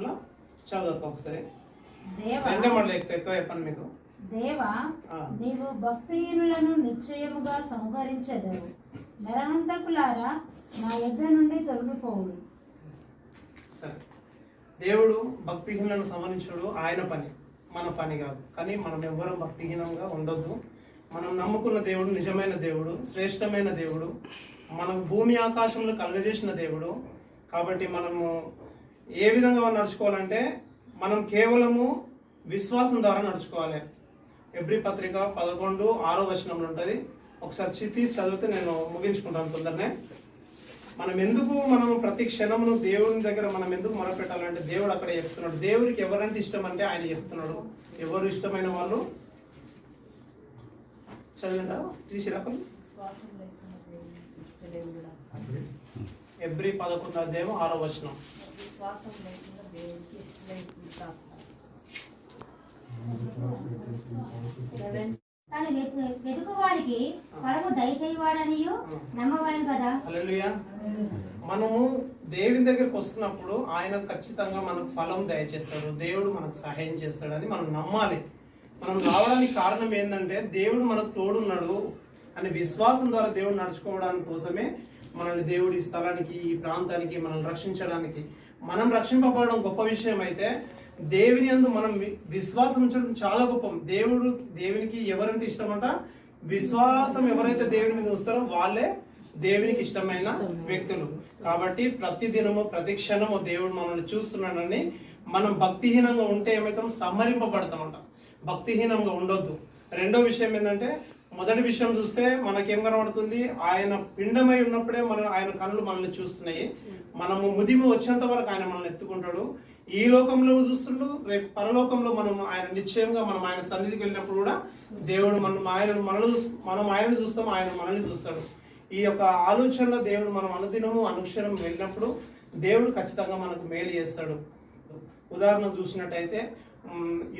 ఒకసారి. దేవా. రెండే మళ్ళీ ఎక్కువ చెప్పండి మీకు. దేవా. నీవు భక్తిహీనులను నిశ్చయముగా సంహరించెదవు. నరహంతకులారా నా యొద్ద నుండి తొలగిపోవుడు సరే. దేవుడు భక్తిహీనులను సంహరించుడు ఆయన పని మన పని కాదు. కానీ మనం ఎవ్వరం భక్తిహీనంగా ఉండొద్దు. మనం నమ్ముకున్న దేవుడు నిజమైన దేవుడు శ్రేష్టమైన దేవుడు మనం భూమి ఆకాశంలో కలుగజేసిన దేవుడు. కాబట్టి మనము ఏ విధంగా నడుచుకోవాలంటే మనం కేవలము విశ్వాసం ద్వారా నడుచుకోవాలి. ఎబ్రి పత్రిక పదకొండు ఆరో వచనంలో ఉంటుంది. ఒకసారి చి- తీసి చదివితే నేను ముగించుకుంటాను తొందరనే. మనం ఎందుకు మనం ప్రతి క్షణమును దేవుని దగ్గర మనం ఎందుకు మొరపెట్టాలంటే దేవుడు అక్కడ చెప్తున్నాడు. దేవుడికి ఎవరంటే ఇష్టం అంటే ఆయన చెప్తున్నాడు. ఎవరు ఇష్టమైన వాళ్ళు? చదివిందా? తీసిరా కొన్ని? ఎబ్రి పదకొండు అధ్యాయం ఆరో వచనం. వెతుకు వారికి పరము దయచేయవాడనియు కదా? మనము దేవుని దగ్గరికి వస్తున్నప్పుడు ఆయన ఖచ్చితంగా మనకు ఫలం దయచేస్తాడు దేవుడు మనకు సహాయం చేస్తాడని మనం నమ్మాలి. మనం రావడానికి కారణం ఏంటంటే దేవుడు మనకు తోడున్నాడు అనే విశ్వాసం ద్వారా దేవుడు నడుచుకోవడానికి కోసమే మనల్ని దేవుడు ఈ స్థలానికి ఈ ప్రాంతానికి మనల్ని రక్షించడానికి. మనం రక్షింపబడడం గొప్ప విషయం అయితే దేవుని అందు మనం విశ్వాసం ఉంచడం చాలా గొప్ప. దేవుడు దేవునికి ఎవరంటే ఇష్టమంట? విశ్వాసం ఎవరైతే దేవుని మీద ఉంచుతారో వాళ్ళే దేవునికి ఇష్టమైన వ్యక్తులు. కాబట్టి ప్రతి దినము ప్రతి క్షణము దేవుడు మనల్ని చూస్తున్నాడని మనం భక్తిహీనంగా ఉంటే ఏమైతాం? సంహరింపబడతామంట. భక్తిహీనంగా ఉండొద్దు. రెండో విషయం ఏంటంటే మొదటి విషయం చూస్తే మనకేం కనబడుతుంది? ఆయన పిండమై ఉన్నప్పుడే మన ఆయన కళ్ళు మనల్ని చూస్తున్నాయి. మనము ముదిమి వచ్చేంత వరకు ఆయన మనల్ని ఎత్తుకుంటాడు. ఈ లోకంలో చూస్తుండు రేపు పరలోకంలో మనం ఆయన నిశ్చయంగా మనం ఆయన సన్నిధికి వెళ్ళినప్పుడు కూడా దేవుడు మనం ఆయన మనల్ని మనం ఆయన చూస్తాం ఆయన మనల్ని చూస్తాడు. ఈ యొక్క ఆలోచనలో దేవుడు మనం అనుదినము అనుక్షణం వెళ్ళినప్పుడు దేవుడు ఖచ్చితంగా మనకు మేలు చేస్తాడు. ఉదాహరణ చూసినట్టయితే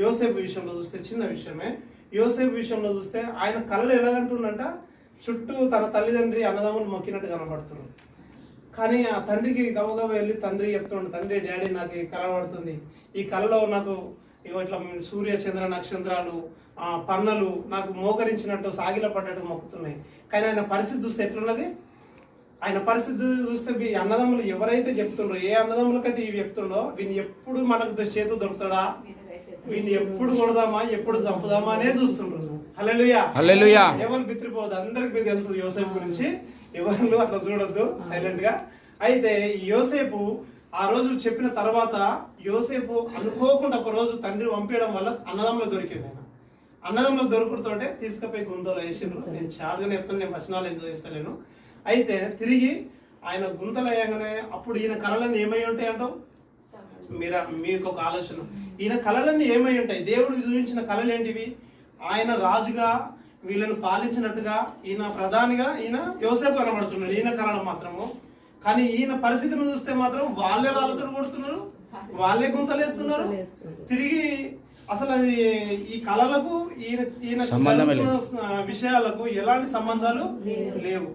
యోసేపు విషయంలో చూస్తే చిన్న విషయమే. యోసేపు విషయంలో చూస్తే ఆయన కళ్ళు ఎలాగంటుండంట? చుట్టూ తన తల్లిదండ్రి అన్నదమ్ములు మొక్కినట్టు కనబడుతున్నారు. కానీ ఆ తండ్రికి గబగబ వెళ్ళి తండ్రి చెప్తుండు తండ్రి డాడీ నాకు ఈ కళ పడుతుంది. ఈ కళలో నాకు ఇట్లా సూర్య చంద్ర నక్షత్రాలు పన్నలు నాకు మోకరించినట్టు సాగిల పడ్డట్టు మొక్కుతున్నాయి. కానీ ఆయన పరిస్థితి చూస్తే ఎట్లున్నది? ఆయన పరిస్థితి చూస్తే మీ అన్నదమ్ములు ఎవరైతే చెప్తుండ్రో ఏ అన్నదమ్ములకైతే ఇవి చెప్తుండో వీని ఎప్పుడు మనకు చేతు దొరుకుతాడా? వీడిని ఎప్పుడు కొడదామా ఎప్పుడు చంపుదామా అనే చూస్తుండ్రు. హల్లెలూయా. ఎవరు బిత్రిపోదు? అందరికి మీకు తెలుసు యోసేపు గురించి. ఎవరు అట్లా చూడొద్దు సైలెంట్గా. అయితే యోసేపు ఆ రోజు చెప్పిన తర్వాత యోసేపు అనుకోకుండా ఒక రోజు తండ్రి పంపించడం వల్ల అన్నదమ్ములు దొరికింది ఆయన అన్నదమ్ములు దొరుకుడుతోటే తీసుకుపోయి గుంతలో వేసిండ్రు. నేను చాటుగా చెప్తాను నేను వచనాలు ఎందుకు ఇస్తలేను అయితే తిరిగి ఆయన గుంతలు వేయగానే అప్పుడు ఈయన కళలన్నీ ఏమై ఉంటాయి అంటావు మీరా మీకు ఒక ఆలోచన. ఈయన కళలన్నీ ఏమై ఉంటాయి? దేవుడు చూపించిన కళలు ఏంటివి ఆయన రాజుగా వీళ్ళని పాలించినట్టుగా ఈయన ప్రధానిగా ఈయన యోసేపు కనబడుతున్నాడు. ఈయన కళలు మాత్రము. కానీ ఈయన పరిస్థితిని చూస్తే మాత్రం వాళ్ళే రాళ్ళతో కొడుతున్నారు. వాళ్ళే గుంతలేస్తున్నారు. తిరిగి అసలు అది ఈ కళలకు ఈయన ఈయన విషయాలకు ఎలాంటి సంబంధాలు లేవు.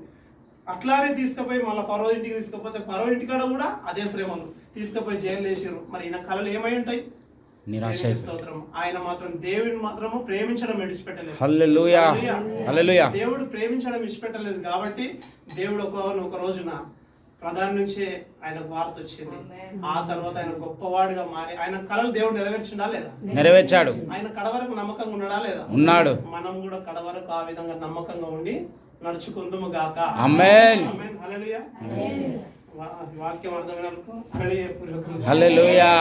అట్లానే తీసుకుపోయి మళ్ళీ పరో ఇంటికి తీసుకుపోతే పరో ఇంటికాడ కూడా అదే శ్రమలు. తీసుకుపోయి జైలు వేసారు మరి ఈయన కళలు ఏమై ఉంటాయి? నిరాశ ఆయన మాత్రం దేవుని మాత్రము ప్రేమించడం విడిచిపెట్టలేదు. హల్లెలూయా. హల్లెలూయా. హల్లెలూయా. దేవుడు ప్రేమించడం విడిచిపెట్టలేదు కాబట్టి దేవుడు ఒక ఒక రోజున ప్రధాని నుంచే ఆయనకు వార్త వచ్చింది. ఆ తర్వాత ఆయన గొప్పవాడిగా మారి ఆయన కళలు దేవుడు నెరవేర్చిండా లేదా? నెరవేర్చాడు. ఆయన కడ వరకు నమ్మకంగా ఉన్నాడా లేదా? ఉన్నాడు. మనం కూడా కడ వరకు ఆ విధంగా నమ్మకంగా ఉండి నడుచుకుందుము గాక ఆమేన్. ఆమేన్. హల్లెలూయా. వాక్యం అర్థమైన వాళ్ళకు హల్లెలూయా పూర్వకంగా. హల్లెలూయా